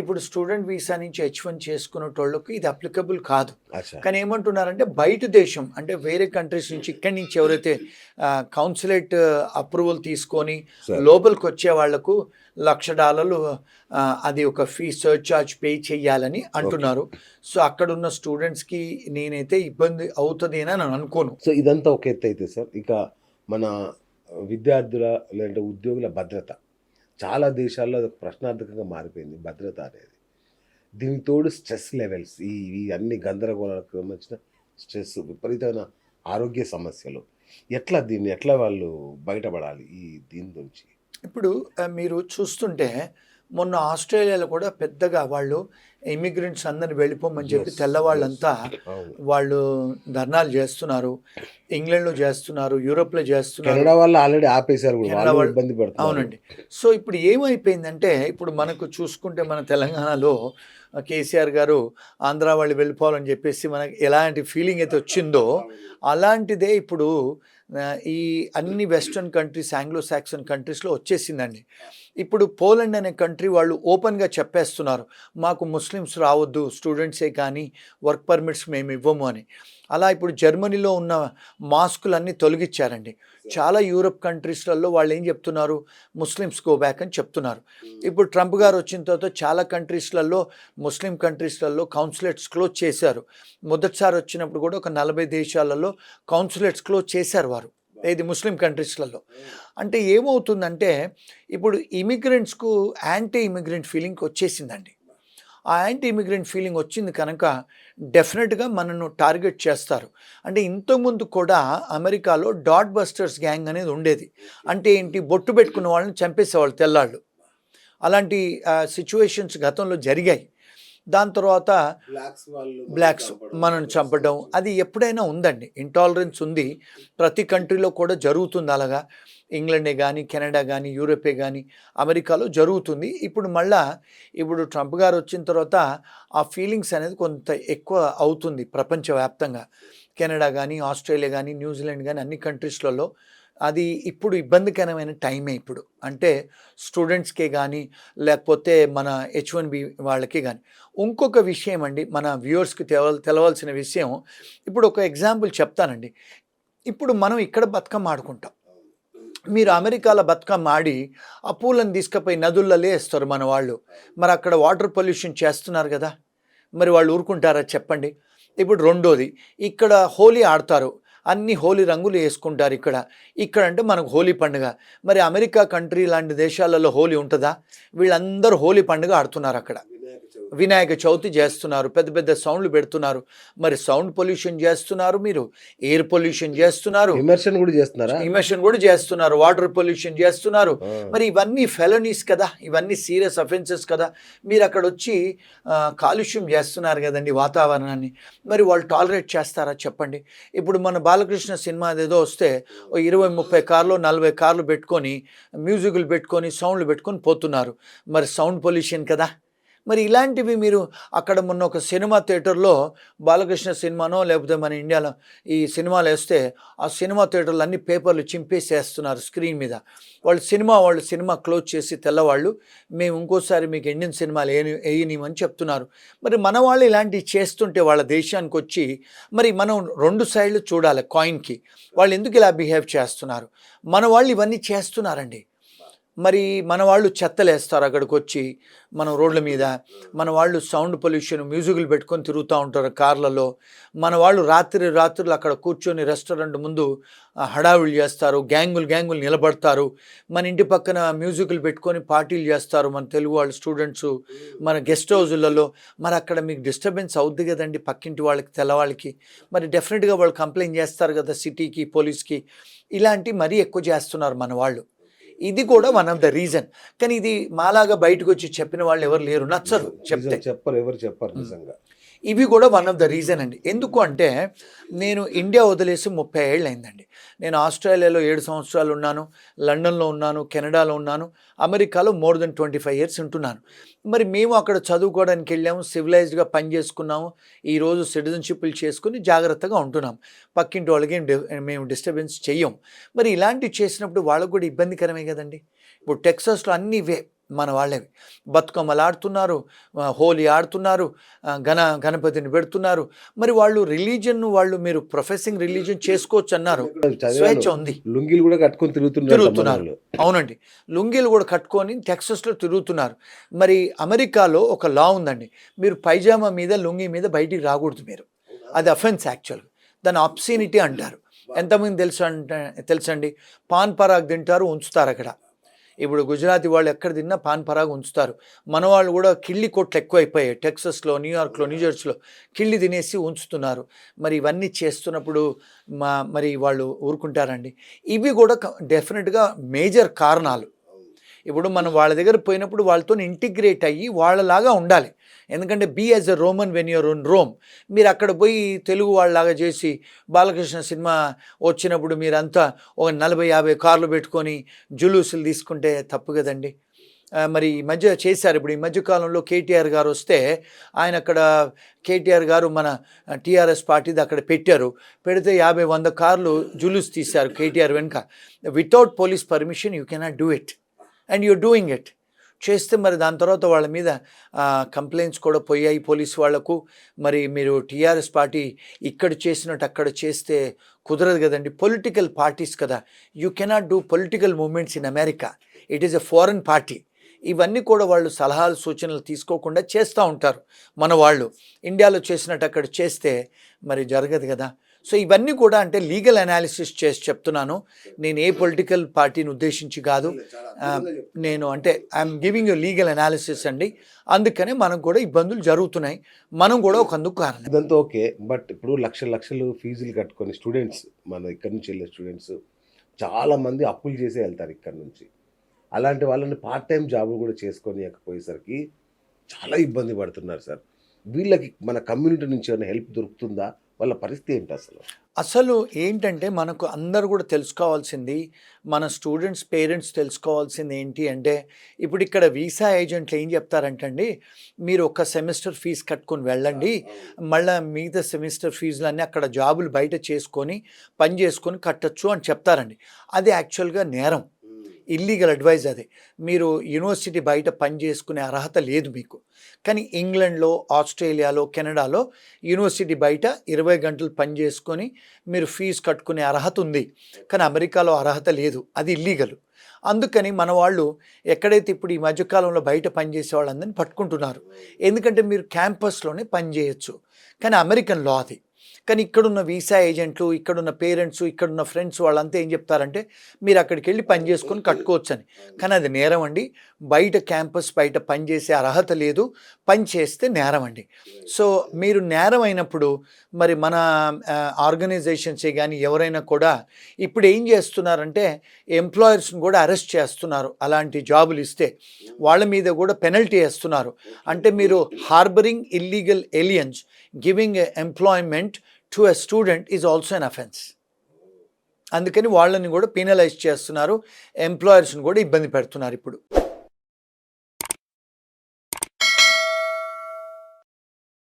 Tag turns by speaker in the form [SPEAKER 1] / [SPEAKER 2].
[SPEAKER 1] ఇప్పుడు student visa నుంచి H one చేసుకునేటోళ్ళకి ఇది అప్లికబుల్ కాదు. కానీ ఏమంటున్నారంటే బయట దేశం అంటే వేరే కంట్రీస్ నుంచి ఇక్కడి నుంచి ఎవరైతే కౌన్సిలేట్ అప్రూవల్ తీసుకొని. లోపలికి వచ్చే వాళ్ళకు లక్ష డాలర్లు అది ఒక ఫీ సర్చ్ చార్జ్ పే చేయాలని అంటున్నారు. సో అక్కడ ఉన్న స్టూడెంట్స్కి నేనైతే ఇబ్బంది అవుతుంది అని నేను అనుకోను.
[SPEAKER 2] సో ఇదంతా ఒక ఎత్తు అయితే సార్ ఇక మన విద్యార్థుల లేదంటే ఉద్యోగుల భద్రత. చాలా దేశాల్లో అది ఒక ప్రశ్నార్థకంగా మారిపోయింది భద్రత అనేది. దీనికి తోడు స్ట్రెస్ లెవెల్స్ ఈ ఈ అన్ని గందరగోళాలకు సంబంధించిన స్ట్రెస్ విపరీతమైన ఆరోగ్య సమస్యలు. ఎట్లా దీన్ని ఎట్లా వాళ్ళు బయటపడాలి ఈ దీని గురించి
[SPEAKER 1] ఇప్పుడు మీరు చూస్తుంటే మొన్న ఆస్ట్రేలియాలో కూడా పెద్దగా వాళ్ళు ఇమిగ్రెంట్స్ అందరిని వెళ్ళిపోమని చెప్పి తెల్లవాళ్ళంతా వాళ్ళు ధర్నాలు చేస్తున్నారు. ఇంగ్లాండ్లో చేస్తున్నారు యూరోప్లో చేస్తున్నారు.
[SPEAKER 2] కెనడా వాళ్ళు ఆల్రెడీ ఆపేశారు ఇబ్బంది
[SPEAKER 1] అవునండి. సో ఇప్పుడు ఏమైపోయిందంటే ఇప్పుడు మనకు చూసుకుంటే మన తెలంగాణలో కేసీఆర్ గారు ఆంధ్ర వాళ్ళు వెళ్ళిపోవాలని చెప్పేసి మనకి ఎలాంటి ఫీలింగ్ అయితే వచ్చిందో అలాంటిదే ఇప్పుడు ఈ అన్ని వెస్ట్రన్ కంట్రీస్ ఆంగ్లో సాక్సన్ కంట్రీస్లో వచ్చేసిందండి. ఇప్పుడు పోలండ్ అనే కంట్రీ వాళ్ళు ఓపెన్గా చెప్పేస్తున్నారు మాకు ముస్లిమ్స్ రావద్దు స్టూడెంట్సే కానీ వర్క్ పర్మిట్స్ మేము ఇవ్వము అని. అలా ఇప్పుడు జర్మనీలో ఉన్న మాస్కులన్నీ తొలగించారండి చాలా యూరప్ కంట్రీస్లలో వాళ్ళు ఏం చెప్తున్నారు? ముస్లిమ్స్ గో బ్యాక్ అని చెప్తున్నారు. ఇప్పుడు ట్రంప్ గారు వచ్చిన తర్వాత చాలా కంట్రీస్లలో ముస్లిం కంట్రీస్లలో కౌన్సిలేట్స్ క్లోజ్ చేశారు. మొదటిసారి వచ్చినప్పుడు కూడా ఒక నలభై దేశాలలో కౌన్సిలేట్స్ క్లోజ్ చేశారు వారు. ఏది ముస్లిం కంట్రీస్లలో. అంటే ఏమవుతుందంటే ఇప్పుడు ఇమిగ్రెంట్స్కు యాంటీ ఇమిగ్రెంట్ ఫీలింగ్ వచ్చేసిందండి. ఆ యాంటీ ఇమిగ్రెంట్ ఫీలింగ్ వచ్చింది కనుక డెఫినెట్గా మనను టార్గెట్ చేస్తారు. అంటే ఇంతకుముందు కూడా అమెరికాలో డాట్ బస్టర్స్ గ్యాంగ్ అనేది ఉండేది. అంటే ఏంటి? బొట్టు పెట్టుకున్న వాళ్ళని చంపేసేవాళ్ళు తెల్లాళ్ళు. అలాంటి సిచ్యువేషన్స్ గతంలో జరిగాయి. దాని తర్వాత బ్లాక్స్ మనల్ని చంపడం అది ఎప్పుడైనా ఉందండి. ఇంటాలరెన్స్ ఉంది. ప్రతి కంట్రీలో కూడా జరుగుతుంది అలాగా. ఇంగ్లాండే కానీ కెనడా కానీ యూరోపే కానీ అమెరికాలో జరుగుతుంది. ఇప్పుడు మళ్ళా ఇప్పుడు ట్రంప్ గారు వచ్చిన తర్వాత ఆ ఫీలింగ్స్ అనేది కొంత ఎక్కువ అవుతుంది ప్రపంచవ్యాప్తంగా. కెనడా కానీ ఆస్ట్రేలియా కానీ న్యూజిలాండ్ కానీ అన్ని కంట్రీస్లలో అది ఇప్పుడు ఇబ్బందికరమైన టైమే ఇప్పుడు. అంటే స్టూడెంట్స్కే కానీ లేకపోతే మన హెచ్ వన్ బి వాళ్ళకి కానీ ఇంకొక విషయం అండి మన వ్యూవర్స్కి తెల తెలవాల్సిన విషయం. ఇప్పుడు ఒక ఎగ్జాంపుల్ చెప్తానండి. ఇప్పుడు మనం ఇక్కడ బతుకమ్మ ఆడుకుంటాం. మీరు అమెరికాలో బతుకమ్మ ఆడి ఆ పూలను తీసుకుపోయి నదులలో వేస్తారు మన వాళ్ళు. మరి అక్కడ వాటర్ పొల్యూషన్ చేస్తున్నారు కదా? మరి వాళ్ళు ఊరుకుంటారా చెప్పండి? ఇప్పుడు రెండోది ఇక్కడ హోలీ ఆడతారు. అన్ని హోలీ రంగులు వేసుకుంటారు ఇక్కడ. ఇక్కడ అంటే మనకు హోలీ పండుగ. మరి అమెరికా కంట్రీ లాంటి దేశాలలో హోలీ ఉంటుందా? వీళ్ళందరూ హోలీ పండుగ ఆడుతున్నారు అక్కడ. వినాయక చవితి చేస్తున్నారు పెద్ద పెద్ద సౌండ్లు పెడుతున్నారు. మరి సౌండ్ పొల్యూషన్ చేస్తున్నారు మీరు? ఎయిర్ పొల్యూషన్ చేస్తున్నారు?
[SPEAKER 2] విమర్శన కూడా చేస్తున్నారా?
[SPEAKER 1] ఇమేషన్ కూడా చేస్తున్నారు వాటర్ పొల్యూషన్ చేస్తున్నారు. మరి ఇవన్నీ ఫెలోనీస్ కదా ఇవన్నీ సీరియస్ అఫెన్సెస్ కదా. మీరు అక్కడ వచ్చి కాలుష్యం చేస్తున్నారు కదండి వాతావరణాన్ని. మరి వాళ్ళు టాలరేట్ చేస్తారా చెప్పండి. ఇప్పుడు మన బాలకృష్ణ సినిమా ఏదో వస్తే ఇరవై ముప్పై కార్లు నలభై కార్లు పెట్టుకొని మ్యూజిక్లు పెట్టుకొని సౌండ్లు పెట్టుకొని పోతున్నారు. మరి సౌండ్ పొల్యూషన్ కదా? మరి ఇలాంటివి మీరు అక్కడ మొన్న ఒక సినిమా థియేటర్లో బాలకృష్ణ సినిమానో లేకపోతే మన ఇండియాలో ఈ సినిమాలు వేస్తే ఆ సినిమా థియేటర్లు అన్ని పేపర్లు చింపేసేస్తున్నారు స్క్రీన్ మీద. వాళ్ళు సినిమా వాళ్ళు సినిమా క్లోజ్ చేసి తెల్లవాళ్ళు మేము ఇంకోసారి మీకు ఇండియన్ సినిమాలు ఏ వేయనిమని చెప్తున్నారు. మరి మన వాళ్ళు ఇలాంటివి చేస్తుంటే వాళ్ళ దేశానికి వచ్చి మరి మనం రెండు సైడ్లు చూడాలి కాయిన్కి. వాళ్ళు ఎందుకు ఇలా బిహేవ్ చేస్తున్నారు? మన వాళ్ళు ఇవన్నీ చేస్తున్నారండి. మరి మన వాళ్ళు చెత్తలేస్తారు అక్కడికి వచ్చి మనం రోడ్ల మీద. మన వాళ్ళు సౌండ్ పొల్యూషన్ మ్యూజిక్లు పెట్టుకొని తిరుగుతూ ఉంటారు కార్లలో. మన వాళ్ళు రాత్రి రాత్రులు అక్కడ కూర్చొని రెస్టారెంట్ ముందు ఆ, హడావిడి చేస్తారు గ్యాంగులు గ్యాంగులు నిలబడతారు. మన ఇంటి పక్కన మ్యూజిక్లు పెట్టుకొని పార్టీలు చేస్తారు మన తెలుగు వాళ్ళు స్టూడెంట్స్ మన గెస్ట్ హౌజులలో. మరి అక్కడ మీకు డిస్టర్బెన్స్ అవుద్ది కదండి పక్కింటి వాళ్ళకి తెల్లవాళ్ళకి మరి డెఫినెట్గా వాళ్ళు కంప్లైంట్ చేస్తారు కదా సిటీకి పోలీస్కి. ఇలాంటి మరీ ఎక్కువ చేస్తున్నారు మన వాళ్ళు. ఇది కూడా వన్ ఆఫ్ ద రీజన్ కానీ ఇది మాలాగా బయటకు వచ్చి చెప్పిన వాళ్ళు ఎవరు లేరు. నచ్చరు. చెప్తే.
[SPEAKER 2] చెప్పరు ఎవరు చెప్పరు నిజంగా.
[SPEAKER 1] ఇవి కూడా వన్ ఆఫ్ ద రీజన్ అండి. ఎందుకు అంటే నేను ఇండియా వదిలేసి ముప్పై ఏళ్ళు అయిందండి నేను ఆస్ట్రేలియాలో ఏడు సంవత్సరాలు ఉన్నాను లండన్లో ఉన్నాను కెనడాలో ఉన్నాను అమెరికాలో more than twenty five years ఉంటున్నాను. మరి మేము అక్కడ చదువుకోవడానికి వెళ్ళాము సివిలైజ్డ్గా పని చేసుకున్నాము ఈరోజు సిటిజన్షిప్లు చేసుకుని జాగ్రత్తగా ఉంటున్నాం. పక్కింటి వాళ్ళకి మేము డిస్టర్బెన్స్ చెయ్యం. మరి ఇలాంటివి చేసినప్పుడు వాళ్ళకు కూడా ఇబ్బందికరమే కదండి. ఇప్పుడు టెక్సాస్లో అన్ని ఇవే మన వాళ్ళవి బతుకమ్మలు ఆడుతున్నారు హోలీ ఆడుతున్నారు గణ గణపతిని పెడుతున్నారు. మరి వాళ్ళు రిలీజన్ వాళ్ళు మీరు ప్రొఫెసింగ్ రిలీజన్ చేసుకోవచ్చు అన్నారు. స్వేచ్ఛ ఉంది.
[SPEAKER 2] లుంగీలు కూడా కట్టుకొని తిరుగుతున్నారు
[SPEAKER 1] తిరుగుతున్నారు.
[SPEAKER 2] వాళ్ళు.
[SPEAKER 1] అవునండి. లుంగీలు కూడా కట్టుకొని టెక్సస్లో తిరుగుతున్నారు. మరి అమెరికాలో ఒక లా ఉందండి. మీరు పైజామా మీద లుంగీ మీద బయటికి రాకూడదు మీరు. అది అఫెన్స్ యాక్చువల్గా దాన్ని అప్సీనిటీ అంటారు. ఎంతమంది తెలుసు అంటే తెలుసండి? పాన్ పరాగ్ తింటారు ఉంచుతారు అక్కడ. ఇప్పుడు గుజరాతీ వాళ్ళు ఎక్కడ తిన్నా పాన్ పరాగ్ ఉంచుతారు. మన వాళ్ళు కూడా కిళ్ళి కొట్లు ఎక్కువైపోయాయి. టెక్సస్లో న్యూయార్క్లో న్యూజెర్సీలో కిళ్ళి తినేసి ఉంచుతున్నారు. మరి ఇవన్నీ చేస్తున్నప్పుడు మా మరి వాళ్ళు ఊరుకుంటారండి. ఇవి కూడా డెఫినెట్గా మేజర్ కారణాలు. ఇప్పుడు మనం వాళ్ళ దగ్గర పోయినప్పుడు వాళ్ళతో ఇంటిగ్రేట్ అయ్యి వాళ్ళలాగా ఉండాలి. ఎందుకంటే be as a Roman when you're in Rome. మీరు అక్కడ పోయి తెలుగు వాళ్ళలాగా చేసి బాలకృష్ణ సినిమా వచ్చినప్పుడు మీరంతా ఒక నలభై యాభై కార్లు పెట్టుకొని జులూసులు తీసుకుంటే తప్పు కదండి. మరి ఈ మధ్య చేశారు. ఇప్పుడు ఈ మధ్య కాలంలో కేటీఆర్ గారు వస్తే ఆయన అక్కడ కేటీఆర్ గారు మన టీఆర్ఎస్ పార్టీది అక్కడ పెట్టారు. పెడితే యాభై వంద కార్లు జులూస్ తీశారు కేటీఆర్ వెనుక. Without police permission you cannot do it. And you doing it చేస్తే మరి దాని తర్వాత వాళ్ళ మీద కంప్లైంట్స్ కూడా పోయాయి పోలీస్ వాళ్ళకు మరి మీరు టీఆర్ఎస్ పార్టీ ఇక్కడ చేసినట్టు అక్కడ చేస్తే కుదరదు కదండి. పొలిటికల్ పార్టీస్ కదా. You cannot do political movements in America it is a foreign party ఇవన్నీ కూడా వాళ్ళు సలహాలు సూచనలు తీసుకోకుండా చేస్తూ ఉంటారు మన వాళ్ళు. ఇండియాలో చేసినట్టు అక్కడ చేస్తే మరి జరగదు కదా. సో ఇవన్నీ కూడా అంటే లీగల్ అనాలిసిస్ చేసి చెప్తున్నాను. నేను ఏ పొలిటికల్ పార్టీని ఉద్దేశించి కాదు. నేను అంటే I'm giving you legal analysis అండి. అందుకనే మనకు కూడా ఇబ్బందులు జరుగుతున్నాయి. మనం కూడా ఒక అందుకు కారణం.
[SPEAKER 2] ఇదంతా ఓకే. బట్ ఇప్పుడు లక్షల లక్షలు ఫీజులు కట్టుకొని స్టూడెంట్స్ మన ఇక్కడ నుంచి వెళ్ళే స్టూడెంట్స్ చాలా మంది అప్పులు చేసే వెళ్తారు ఇక్కడ నుంచి. అలాంటి వాళ్ళని పార్ట్ టైం జాబులు కూడా చేసుకొని పోయేసరికి చాలా ఇబ్బంది పడుతున్నారు సార్. వీళ్ళకి మన కమ్యూనిటీ నుంచి ఏమైనా హెల్ప్ దొరుకుతుందా? వాళ్ళ పరిస్థితి ఏంటి అసలు?
[SPEAKER 1] అసలు ఏంటంటే మనకు అందరు కూడా తెలుసుకోవాల్సింది మన స్టూడెంట్స్ పేరెంట్స్ తెలుసుకోవాల్సింది ఏంటి అంటే ఇప్పుడు ఇక్కడ వీసా ఏజెంట్లు ఏం చెప్తారంటండి మీరు ఒక సెమిస్టర్ ఫీజు కట్టుకొని వెళ్ళండి మళ్ళీ మిగతా సెమిస్టర్ ఫీజులు అన్నీ అక్కడ జాబులు బయట చేసుకొని పని చేసుకొని కట్టచ్చు అని చెప్తారండి. అది యాక్చువల్గా నేరం. ఇల్లీగల్ అడ్వైజ్ అది. మీరు యూనివర్సిటీ బయట పని చేసుకునే అర్హత లేదు మీకు. కానీ ఇంగ్లండ్లో ఆస్ట్రేలియాలో కెనడాలో యూనివర్సిటీ బయట ఇరవై గంటలు పని చేసుకొని మీరు ఫీజు కట్టుకునే అర్హత ఉంది. కానీ అమెరికాలో అర్హత లేదు. అది ఇల్లీగల్ అందుకని మన వాళ్ళు ఎక్కడైతే ఇప్పుడు ఈ మధ్యకాలంలో బయట పనిచేసే వాళ్ళందరినీ పట్టుకుంటున్నారు. ఎందుకంటే మీరు క్యాంపస్లోనే పని చేయొచ్చు. కానీ అమెరికన్ లా అది. కానీ ఇక్కడున్న వీసా ఏజెంట్లు ఇక్కడున్న పేరెంట్స్ ఇక్కడున్న ఫ్రెండ్స్ వాళ్ళంతా ఏం చెప్తారంటే మీరు అక్కడికి వెళ్ళి పని చేసుకొని కట్టుకోవచ్చు అని కానీ అది నేరం అండి. బయట క్యాంపస్ బయట పని చేసే అర్హత లేదు. పని చేస్తే నేరం అండి. సో మీరు నేరం అయినప్పుడు మరి మన ఆర్గనైజేషన్సే కానీ ఎవరైనా కూడా ఇప్పుడు ఏం చేస్తున్నారంటే ఎంప్లాయర్స్ని కూడా అరెస్ట్ చేస్తున్నారు. అలాంటి జాబులు ఇస్తే వాళ్ళ మీద కూడా పెనల్టీ వేస్తున్నారు. అంటే మీరు harbouring illegal aliens giving employment to a student is also an offence అందుకని వాళ్ళని కూడా పీనలైజ్ చేస్తున్నారు ఎంప్లాయర్స్ని కూడా ఇబ్బంది పెడుతున్నారు ఇప్పుడు.